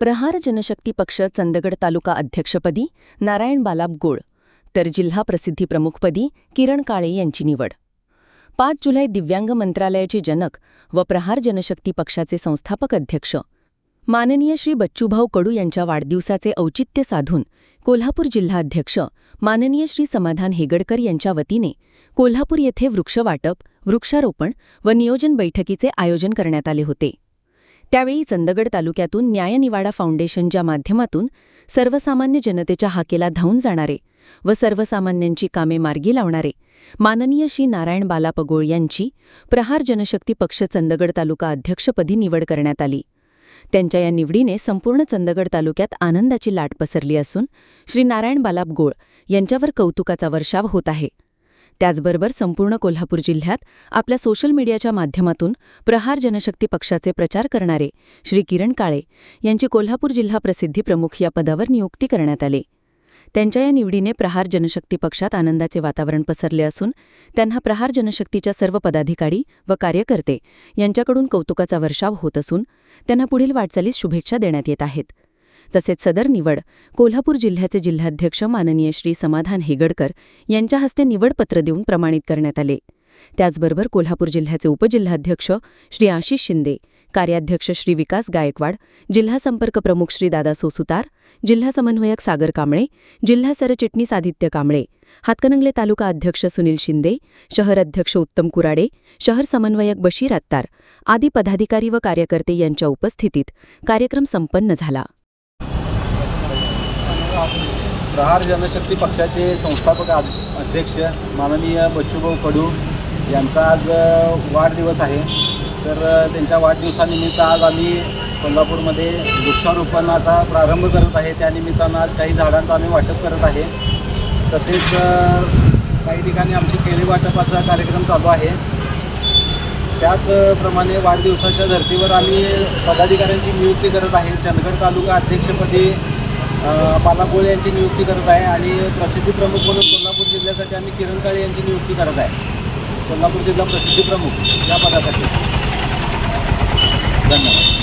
प्रहार जनशक्ती पक्ष चंदगड तालुका अध्यक्षपदी नारायण बालाब गोळ तर जिल्हा प्रसिद्धी प्रमुखपदी किरण काळे यांची निवड. पाच जुलै दिव्यांग मंत्रालयाचे जनक व प्रहार जनशक्ती पक्षाचे संस्थापक अध्यक्ष. माननीय श्री बच्चूभाऊ कडू यांच्या वाढदिवसाचे औचित्य साधून कोल्हापूर जिल्हाध्यक्ष माननीय श्री समाधान हेगडकर यांच्या वतीने कोल्हापूर येथे वृक्षवाटप वृक्षारोपण व नियोजन बैठकीचे आयोजन करण्यात आले होते. त्यावेळी चंदगड तालुक्यातून न्यायनिवाडा फाउंडेशनच्या माध्यमातून सर्वसामान्य जनतेच्या हाकेला धावून जाणारे व सर्वसामान्यांची कामे मार्गी लावणारे माननीय श्री नारायण बाला पगोळ यांची प्रहार जनशक्ती पक्ष चंदगड तालुका अध्यक्षपदी निवड करण्यात आली. त्यांच्या या निवडीने संपूर्ण चंदगड तालुक्यात आनंदाची लाट पसरली असून श्री नारायण बालाप गोळ यांच्यावर कौतुकाचा वर्षाव होत आहे. त्याचबरोबर संपूर्ण कोल्हापूर जिल्ह्यात आपल्या सोशल मीडियाच्या माध्यमातून प्रहार जनशक्ती पक्षाचे प्रचार करणारे श्री किरण काळे यांची कोल्हापूर जिल्हा प्रसिद्धी प्रमुख या पदावर नियुक्ती करण्यात आली. त्यांच्या या निवडीने प्रहार जनशक्ती पक्षात आनंदाचे वातावरण पसरले असून त्यांना प्रहार जनशक्तीच्या सर्व पदाधिकारी व कार्यकर्ते यांच्याकडून कौतुकाचा वर्षाव होत असून त्यांना पुढील वाटचालीस शुभेच्छा देण्यात येत आहेत. तसेच सदर निवड कोल्हापूर जिल्ह्याचे जिल्हाध्यक्ष माननीय श्री समाधान हेगडकर यांच्या हस्ते निवडपत्र देऊन प्रमाणित करण्यात आले. त्याचबरोबर कोल्हापूर जिल्ह्याचे उपजिल्हाध्यक्ष श्री आशिष शिंदे कार्याध्यक्ष श्री विकास गायकवाड जिल्हा संपर्क प्रमुख श्री दादा सोसुतार जिल्हा समन्वयक सागर कांबळे जिल्हा सरचिटणीस आदित्य कांबळे हातकणंगले तालुका अध्यक्ष सुनील शिंदे शहर अध्यक्ष उत्तम कुराडे शहर समन्वयक बशीर अत्तार आदी पदाधिकारी व कार्यकर्ते यांच्या उपस्थितीत कार्यक्रम संपन्न झाला. प्रहार जनशक्ती पक्षाचे संस्थापक अध्यक्ष माननीय बच्चूभाऊ कडू यांचा आज वाढदिवस आहे. तर त्यांच्या वाढदिवसानिमित्त आज आम्ही कोल्हापूरमध्ये वृक्षारोपणाचा प्रारंभ करत आहे. त्यानिमित्तानं आज काही झाडांचं आम्ही वाटप करत आहे. तसेच काही ठिकाणी आमची केळी वाटपाचा कार्यक्रम चालू आहे. त्याचप्रमाणे वाढदिवसाच्या धर्तीवर आम्ही पदाधिकाऱ्यांची नियुक्ती करत आहे. चंदगड तालुका अध्यक्षपदी बालागोळे यांची नियुक्ती करत आहे आणि प्रसिद्धी प्रमुख म्हणून कोल्हापूर जिल्ह्यासाठी आम्ही किरण काळे यांची नियुक्ती करत आहे. कोल्हापूर जिल्हा प्रसिद्धी प्रमुख या पदासाठी. धन्यवाद.